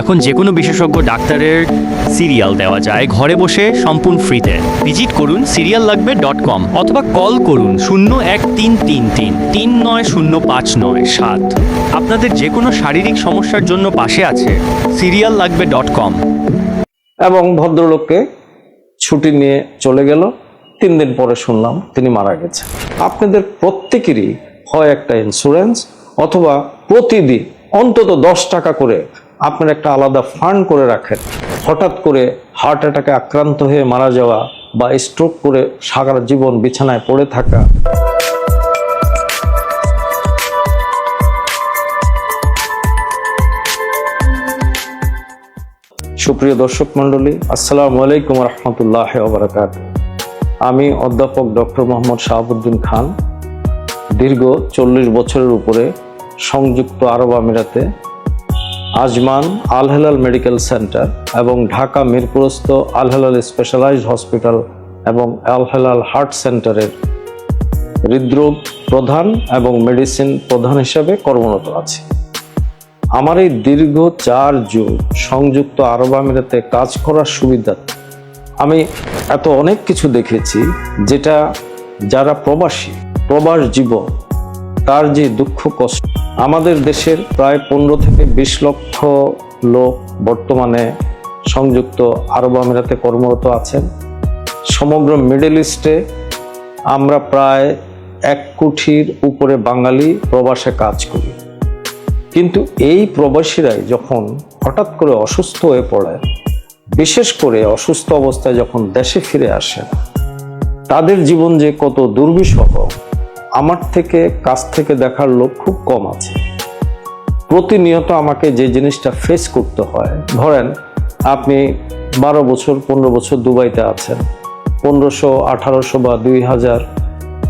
এখন যে কোনো বিশেষজ্ঞ ডাক্তারের সিরিয়াল দেওয়া যায়। ঘরে বসে সম্পূর্ণ ফ্রিতে। ভিজিট করুন, সিরিয়াল লাগবে ডট কম অথবা কল করুন শূন্য এক তিন তিন তিন তিন নয় শূন্য পাঁচ নয় সাত। আপনাদের যে কোনো শারীরিক সমস্যার জন্য পাশে আছে, সিরিয়াল লাগবে ডট কম। এবং ভদ্রলোককে ছুটি নিয়ে চলে গেল। তিন দিন পরে শুনলাম তিনি মারা গেছে আপনাদের প্রত্যেকেরই হয় একটা ইন্স্যুরেন্স অথবা প্রতিদিন অন্তত দশ টাকা করে আপনার একটা আলাদা ফান্ড করে রাখেন। হঠাৎ করে হার্ট অ্যাটাকে আক্রান্ত হয়ে মারা যাওয়া বা স্ট্রোক করে সারা জীবন বিছানায় পড়ে থাকা। সুপ্রিয় দর্শক মণ্ডলী, আসসালামু আলাইকুম রহমতুল্লাহ ওবরাকাত আমি অধ্যাপক ডক্টর মোহাম্মদ শাহাবুদ্দিন খান। দীর্ঘ চল্লিশ বছরের উপরে সংযুক্ত আরব আমিরাতে Ajman Al Helal medical centre এবং ঢাকা মিরপুরস্থ আল হেলাল স্পেশালাইজড হসপিটাল এবং আল হেলাল হার্ট সেন্টারের হৃদরোগ প্রধান এবং মেডিসিন প্রধান হিসেবে কর্মরত আছি। আমার এই দীর্ঘ চার যুগ সংযুক্ত আরব আমিরাতে কাজ করার সুবিধা, আমি এত অনেক কিছু দেখেছি যেটা যারা প্রবাসী, প্রবাস জীবন তার যে দুঃখ, কষ্ট, আমাদের দেশের প্রায় পনেরো থেকে বিশ লক্ষ লোক বর্তমানে সংযুক্ত আরব আমিরাতে কর্মরত আছেন। সমগ্র মিডল ইস্টে আমরা প্রায় এক কোটির উপরে বাঙালি প্রবাসে কাজ করি। কিন্তু এই প্রবাসীরাই যখন হঠাৎ করে অসুস্থ হয়ে পড়ে, বিশেষ করে অসুস্থ অবস্থায় যখন দেশে ফিরে আসেন, তাদের জীবন যে কত দুর্বিষহ আমার থেকে, কাছ থেকে দেখার লোক খুব কম আছে। প্রতিনিয়ত আমাকে যে জিনিসটা ফেস করতে হয়, ধরেন আপনি বারো বছর, পনেরো বছর দুবাইতে আছেন, পনেরোশো, আঠারোশো বা দুই হাজার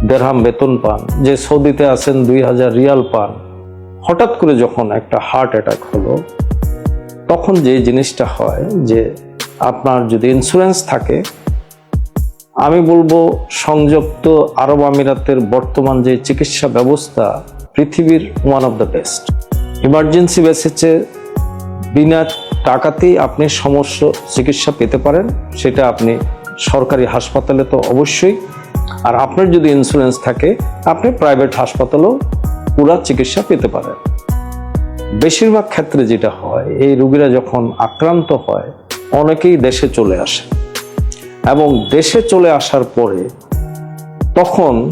দেড়হাম বেতন পান, যে সৌদিতে আছেন দুই হাজার রিয়াল পান। হঠাৎ করে যখন একটা হার্ট অ্যাটাক হলো, তখন যে জিনিসটা হয় যে আপনার যদি ইন্স্যুরেন্স থাকে আমি বলব সংযুক্ত আরব আমিরাতের বর্তমান যে চিকিৎসা ব্যবস্থা, পৃথিবীর one of the best emergency বেসিসে বিনা টাকাতেই আপনি সমস্যা চিকিৎসা পেতে পারেন, সেটা আপনি সরকারি হাসপাতালে তো অবশ্যই। আর আপনার যদি ইন্স্যুরেন্স থাকে, আপনি প্রাইভেট হাসপাতালেও পুরা চিকিৎসা পেতে পারেন। বেশিরভাগ ক্ষেত্রে যেটা হয়, এই রুগীরা যখন আক্রান্ত হয়, অনেকেই দেশে চলে আসে। এবং দেশে চলে আসার পরে তখন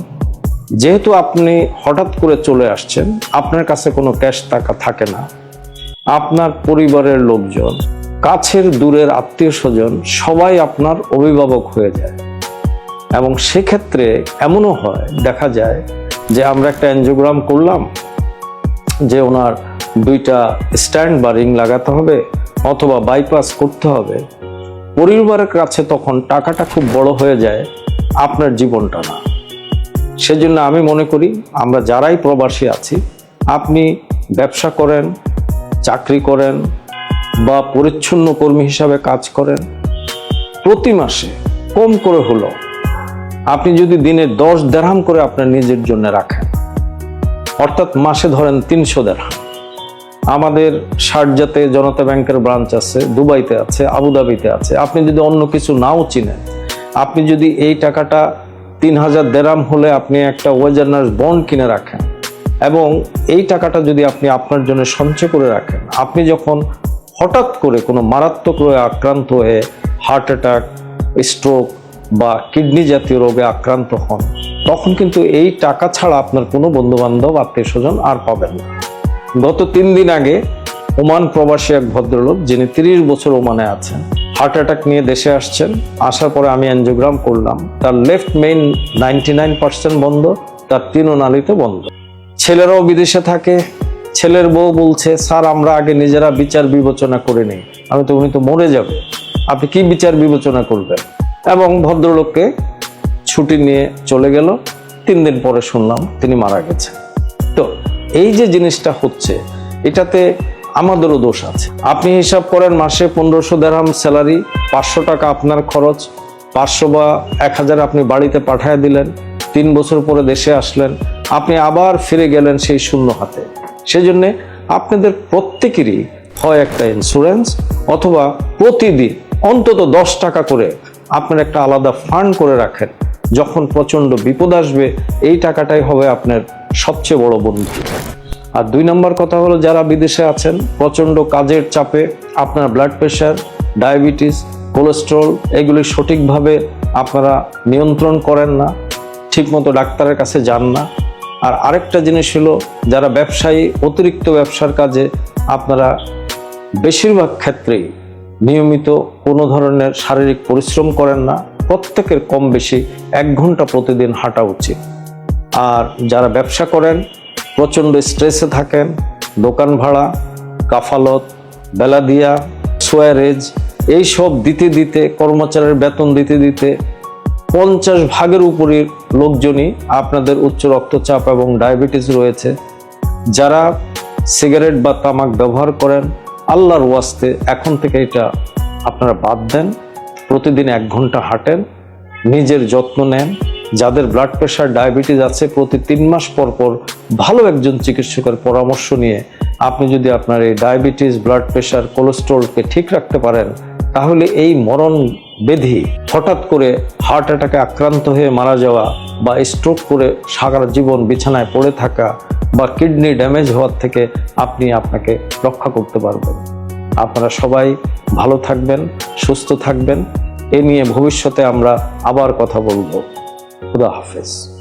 যেহেতু আপনি হঠাৎ করে চলে আসছেন, আপনার কাছে কোনো ক্যাশ টাকা থাকে না। আপনার পরিবারের লোকজন, কাছের দূরের আত্মীয় স্বজন, সবাই আপনার অভিভাবক হয়ে যায়। এবং সেক্ষেত্রে এমনও হয়, দেখা যায় যে আমরা একটা এনজিওগ্রাম করলাম, যে ওনার দুইটা স্ট্যান্ড বা রিং লাগাতে হবে অথবা বাইপাস করতে হবে। পরিবারের কাছে তখন টাকাটা খুব বড় হয়ে যায়, আপনার জীবনটা না। সেজন্য আমি মনে করি, আমরা যারাই প্রবাসী আছি, আপনি ব্যবসা করেন, চাকরি করেন, বা পরিচ্ছন্ন কর্মী হিসাবে কাজ করেন, প্রতি মাসে কম করে হলো আপনি যদি দিনে দশ দেড়হাম করে আপনার নিজের জন্য রাখেন, অর্থাৎ মাসে ধরেন তিনশো দেড়হাম আমাদের শারজাতে জনতা ব্যাংকের ব্রাঞ্চ আছে, দুবাইতে আছে, আবুধাবিতে আছে। আপনি যদি অন্য কিছু নাও চিনেন, আপনি যদি এই টাকাটা তিন হাজার দেরাম হলে আপনি একটা ওয়েজার্নার্স বন্ড কিনে রাখেন এবং এই টাকাটা যদি আপনি আপনার জন্য সঞ্চয় করে রাখেন, আপনি যখন হঠাৎ করে কোনো মারাত্মক রোগে আক্রান্ত হয়ে হার্ট অ্যাটাক স্ট্রোক বা কিডনি জাতীয় রোগে আক্রান্ত হন, তখন কিন্তু এই টাকা ছাড়া আপনার কোনো বন্ধু বান্ধব আত্মীয় স্বজন আর পাবেন না। গত তিন দিন আগে ওমান প্রবাসী এক ভদ্রলোক, যিনি তিরিশ বছর ওমানে আছেন হার্ট অ্যাটাক নিয়ে দেশে আসছেন। আসার পরে আমি অ্যানজিওগ্রাম করলাম। তার left main ninety nine percent বন্ধ, তার তিন নালিতে বন্ধ। ছেলেরাও বিদেশে থাকে, ছেলের বউ বলছে, স্যার, আমরা আগে নিজেরা বিচার বিবেচনা করে নেই। আমি তো, উনি তো মরে যাবে। আপনি কি বিচার বিবেচনা করবেন? এবং ভদ্রলোককে ছুটি নিয়ে চলে গেল। তিন দিন পরে শুনলাম তিনি মারা গেছেন। এই যে জিনিসটা হচ্ছে, এটাতে আমাদেরও দোষ আছে। আপনি হিসাব করেন, মাসে পনেরোশো দেড়হাম স্যালারি, পাঁচশো টাকা আপনার খরচ, পাঁচশো বা এক হাজার আপনি বাড়িতে পাঠিয়ে দিলেন, তিন বছর পরে দেশে আসলেন, আপনি আবার ফিরে গেলেন সেই শূন্য হাতে। সেই জন্যে আপনাদের প্রত্যেকেরই হয় একটা ইন্স্যুরেন্স অথবা প্রতিদিন অন্তত দশ টাকা করে আপনার একটা আলাদা ফান্ড করে রাখেন। যখন প্রচণ্ড বিপদ আসবে, এই টাকাটাই হবে আপনার সবচেয়ে বড় বন্ধু। আর দুই নম্বর কথা হলো, যারা বিদেশে আছেন, প্রচণ্ড কাজের চাপে আপনার ব্লাড প্রেশার ডায়াবেটিস কোলেস্ট্রল এগুলি সঠিকভাবে আপনারা নিয়ন্ত্রণ করেন না, ঠিকমতো ডাক্তারের কাছে যান না। আর আরেকটা জিনিস হলো, যারা ব্যবসায়ী, অতিরিক্ত ব্যবসার কাজে আপনারা বেশিরভাগ ক্ষেত্রেই নিয়মিত কোনো ধরনের শারীরিক পরিশ্রম করেন না। প্রত্যেকের কম বেশি এক ঘণ্টা প্রতিদিন হাঁটা উচিত। আর যারা ব্যবসা করেন, প্রচণ্ড স্ট্রেসে থাকেন, দোকান ভাড়া, কাফালত, বেলাদিয়া, সোয়ারেজ এইসব দিতে দিতে, কর্মচারীর বেতন দিতে দিতে পঞ্চাশ ভাগের উপরের লোকজনই আপনাদের উচ্চ রক্তচাপ এবং ডায়াবেটিস রয়েছে। যারা সিগারেট বা তামাক ব্যবহার করেন, আল্লাহর ওয়াস্তে এখন থেকে এটা আপনারা বাদ দেন। প্রতিদিন এক ঘণ্টা হাঁটেন, নিজের যত্ন নেন যাদের ব্লাড প্রেশার ডায়াবেটিস আছে, প্রতি তিন মাস পর পর ভালো একজন চিকিৎসকের পরামর্শ নিয়ে আপনি যদি আপনার এই ডায়াবেটিস ব্লাড প্রেশার কোলেস্ট্রলকে ঠিক রাখতে পারেন, তাহলে এই মরণ বেধি হঠাৎ করে হার্ট অ্যাটাকে আক্রান্ত হয়ে মারা যাওয়া বা স্ট্রোক করে সারা জীবন বিছানায় পড়ে থাকা বা কিডনি ড্যামেজ হওয়ার থেকে আপনি আপনাকে রক্ষা করতে পারবেন। আপনারা সবাই ভালো থাকবেন, সুস্থ থাকবেন, এ নিয়ে ভবিষ্যতে আমরা আবার কথা বলব। খুদা হাফেজ